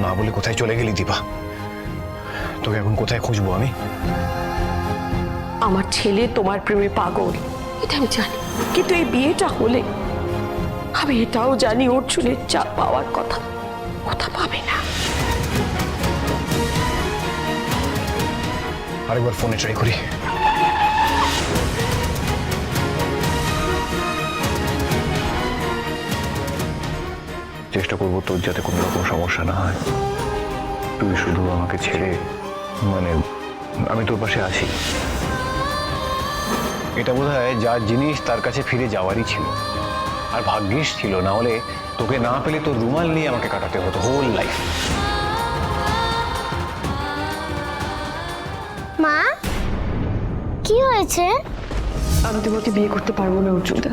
না বলে কোথায় চলে গেলি দীপা? তোকে এখন কোথায় খুঁজবো আমি? আমার ছেলে তোমার প্রেমে পাগল। এটা আমি জানি। কিন্তু এই বিয়েটা হলে আমি এটাও জানি অর্জুনের চাপ পাওয়ার কথা। কথা পাবে না। আরেকবার ফোনে ট্রাই করি। চেষ্টা করব তোর যাতে কোনো রকম সমস্যা না হয়। তুই শুধু আমাকে ছেড়ে মানে আমি তোর পাশে আছি। এটা বোধ হয় যার জিনিস তার কাছে ফিরে যাওয়ারই ছিল। আর ভাগ্যিস ছিল না হলে তোকে না পেলে তোর রুমাল নিয়ে আমাকে কাটাতে হতো হোল লাইফ মা কি হয়েছে? আমি তোমাকে বিয়ে করতে পারব না অর্জুনদা।